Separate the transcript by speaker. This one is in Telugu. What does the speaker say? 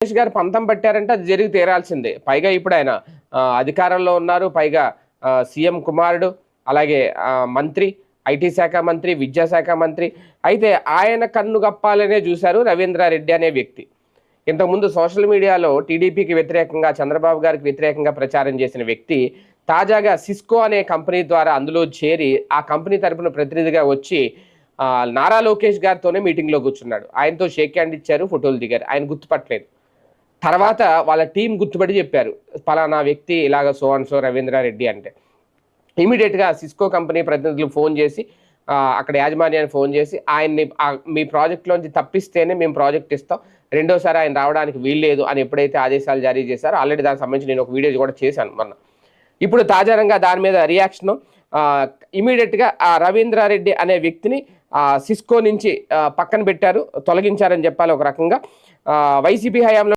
Speaker 1: లోకేష్ గారు పంతం పట్టారంటే అది జరిగి తీరాల్సిందే. పైగా ఇప్పుడు ఆయన అధికారంలో ఉన్నారు. పైగా సీఎం కుమారుడు అలాగే మంత్రి ఐటీ శాఖ మంత్రి విద్యాశాఖ మంత్రి. అయితే ఆయన కన్ను గప్పాలనే చూశారు రవీంద్రారెడ్డి అనే వ్యక్తి. ఇంతకుముందు సోషల్ మీడియాలో టీడీపీకి వ్యతిరేకంగా చంద్రబాబు గారికి వ్యతిరేకంగా ప్రచారం చేసిన వ్యక్తి తాజాగా సిస్కో అనే కంపెనీ ద్వారా అందులో చేరి ఆ కంపెనీ తరపున ప్రతినిధిగా వచ్చి నారా లోకేష్ గారితోనే మీటింగ్లో కూర్చున్నాడు. ఆయనతో షేక్ హ్యాండ్ ఇచ్చారు ఫోటోలు దిగారు. ఆయన గుర్తుపట్టలేదు. తర్వాత వాళ్ళ టీం గుర్తుపడి చెప్పారు పలానా వ్యక్తి ఇలాగ సో అండ్ సో రవీంద్రారెడ్డి అంటే. ఇమీడియట్గా సిస్కో కంపెనీ ప్రతినిధులు ఫోన్ చేసి అక్కడ యాజమాన్యాన్ని ఫోన్ చేసి ఆయన్ని మీ ప్రాజెక్ట్లోంచి తప్పిస్తేనే మేము ప్రాజెక్ట్ ఇస్తాం. రెండోసారి ఆయన రావడానికి వీల్లేదు అని ఎప్పుడైతే ఆదేశాలు జారీ చేశారో ఆల్రెడీ దానికి సంబంధించి నేను ఒక వీడియో కూడా చేశాను మొన్న. ఇప్పుడు తాజాగా దాని మీద రియాక్షన్ ఇమీడియట్గా ఆ రవీంద్రారెడ్డి అనే వ్యక్తిని సిస్కో నుంచి పక్కన పెట్టారు తొలగించారని చెప్పాలి ఒక రకంగా. వైసీపీ హయాంలో